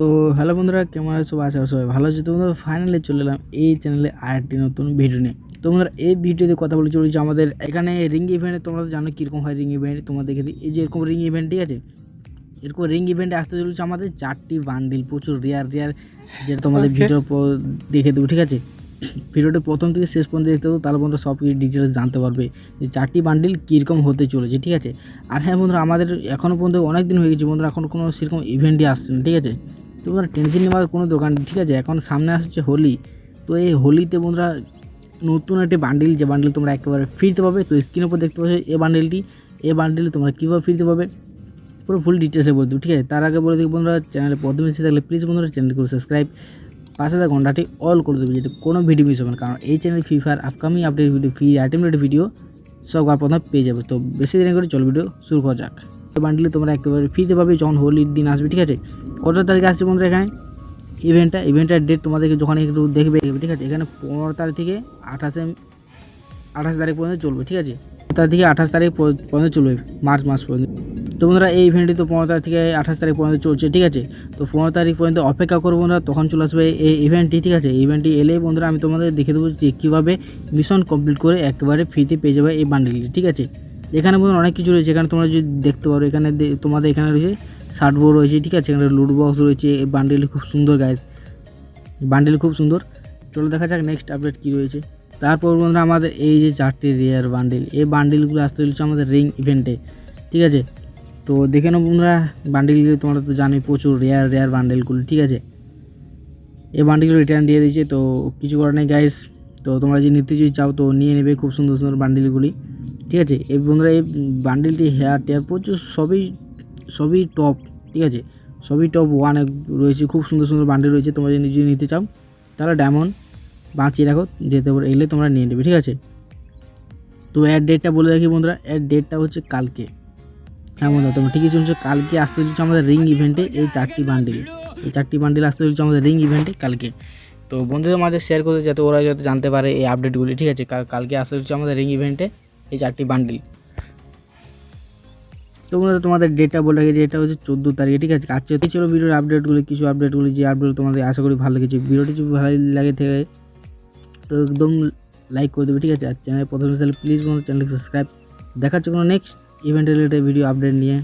তো হ্যালো বন্ধুরা কেমন আছো? আশা সবাই ভালো আছো। তো বন্ধুরা ফাইনালি চলে এলাম এই চ্যানেলে আরেকটি নতুন ভিডিও নিয়ে। তো বন্ধুরা এই ভিডিওতে কথা বলে চলেছি আমাদের এখানে রিং ইভেন্টে তোমরা তো জানো কীরকম হয় রিং ইভেন্ট তোমাদের দেখে এই যে এরকম রিং ইভেন্ট ঠিক আছে? এরকম রিং ইভেন্টে আসতে চলেছে আমাদের চারটি বান্ডিল প্রচুর রেয়ার রেয়ার যেটা তোমাদের ভিডিও দেখে দেবো ঠিক আছে? ভিডিওটা প্রথম থেকে শেষ পর্যন্ত দেখতে দেবো তাহলে বন্ধুরা সব কিছু ডিটেলস জানতে পারবে যে চারটি বান্ডিল কীরকম হতে চলেছে ঠিক আছে? আর হ্যাঁ বন্ধুরা আমাদের এখনও পর্যন্ত অনেক দিন হয়ে গেছে বন্ধুরা এখন কোনো সেরকম ইভেন্টই আসছে না ঠিক আছে? তো বন্ধুরা, টেনশন নেওয়ার কোনো দোকান ঠিক আছে? এখন সামনে আসছে হোলি। তো এই হোলিতে বন্ধুরা, নতুন একটি বান্ডিল যে বান্ডিল তোমরা একেবারে ফ্রিতে পাবে, তো স্ক্রিনের উপর দেখতে পাচ্ছ এই বান্ডিলটি এই বান্ডিল তোমরা কীভাবে ফ্রিতে পাবে? পুরো ফুল ডিটেলসে বলে দেবো, ঠিক আছে? তার আগে বলে দিই বন্ধুরা চ্যানেলে প্রথমে এসে থাকলে প্লিজ বন্ধুরা চ্যানেল করে সাবস্ক্রাইব পাশে থাকা ঘন্টাটি অল করে দেবে, যাতে কোনো ভিডিও মিস হবে না। কারণ এই channel free fire upcoming update video free item video সবার প্রথমে পেয়ে যাবে। তো বেশি দিন করে চল ভিডিও শুরু করা যাক। বান্ডিলে তোমরা একেবারে ফ্রিতে পাবে যখন হোলির দিন আসবে, ঠিক আছে? কত তারিখে আসছে বন্ধুরা এখানে? ইভেন্টটা ইভেন্টের ডেট তোমাদেরকে যখন একটু দেখবে, ঠিক আছে? এখানে পনেরো তারিখ থেকে আঠাশে, আঠাশ তারিখ পর্যন্ত চলবে, ঠিক আছে? তার থেকে আঠাশ তারিখ পর্যন্ত চলবে, মার্চ মাস পর্যন্ত। তো বন্ধুরা, এই ইভেন্টটি তো পনেরো তারিখ থেকে আঠাশ তারিখ পর্যন্ত চলছে, ঠিক আছে? তো পনেরো তারিখ পর্যন্ত অপেক্ষা করব বন্ধুরা, তখন চলে আসবে এই ইভেন্টটি ঠিক আছে? ইভেন্টটি এলে বন্ধুরা, আমি তোমাদের দেখে দেবো যে কীভাবে মিশন কমপ্লিট করে একেবারে ফ্রিতে পেয়ে যাবে এই বান্ডেলটি ঠিক আছে? এখানে বন্ধুরা অনেক কিছু রয়েছে। এখানে তোমরা যদি দেখতে পারো, এখানে তোমাদের এখানে রয়েছে শার্ট বোর্ড রয়েছে, ঠিক আছে? এখানে লুট বক্স রয়েছে এই বান্ডেল খুব সুন্দর গাইজ বান্ডেল খুব সুন্দর। চলো দেখা যাক নেক্সট আপডেট কী রয়েছে। তারপর বন্ধুরা আমাদের এই যে চারটি রেয়ার বান্ডিল এই বান্ডিলগুলো আসতে চলেছে আমাদের রিং ইভেন্টে ঠিক আছে? তো দেখে নাও বন্ধুরা বান্ডেলগুলো তোমরা তো জানোই, প্রচুর রেয়ার রেয়ার বান্ডিলগুলো ঠিক আছে? এই বান্ডিলগুলো রিটার্ন দিয়ে দিয়েছে, তো কিছু করার নেই গাইস তো তোমরা যদি নিতে যদি চাও, তো নিয়ে নেবে, খুব সুন্দর সুন্দর বান্ডেলগুলি ঠিক আছে? এই বন্ধুরা, এই বান্ডেলটি হেয়ার টেয়ার প্রচুর, সবই সবই টপ ঠিক আছে? সবই টপ ওয়ানে রয়েছে, খুব সুন্দর সুন্দর বান্ডেল রয়েছে, তোমরা যদি যদি নিতে চাও, তাহলে ডায়মন্ড বাঁচিয়ে রাখো, যেতে পারো, এলে তোমরা নিয়ে নেবে, ঠিক আছে? তো এর ডেটটা বলে রাখি বন্ধুরা এর ডেটটা হচ্ছে কালকে। হ্যাঁ বন্ধুরা, তোমরা ঠিকই শুনছো, কালকে আসতে চলছে আমাদের রিং ইভেন্টে এই চারটি বান্ডিল এই চারটি বান্ডিল আসতে চলছে আমাদের রিং ইভেন্টে কালকে। তো বন্ধুদের মাঝে শেয়ার করতে যাতে ওরা যাতে জানতে পারে এই আপডেটগুলি ঠিক আছে? কাল- কালকে আসতে চলছে আমাদের রিং ইভেন্টে এই চারটি বান্ডিল তো বন্ধুরা, তোমাদের ডেটটা বলে গেছে এটা হচ্ছে চোদ্দ তারিখ, ঠিক আছে? আচ্ছা এই ছিল ভিডিওর আপডেটগুলি কিছু আপডেটগুলি যে আপডেট তোমাদের আশা করি ভালো লেগেছে। ভিডিওটি যদি ভালো লাগে থেকে, তো একদম লাইক করে দেবে, ঠিক আছে? আর চ্যানেল প্রথমে তাহলে প্লিজ বন্ধু চ্যানেলকে সাবস্ক্রাইব দেখাচ্ছে কোনো next event related video update নিয়ে।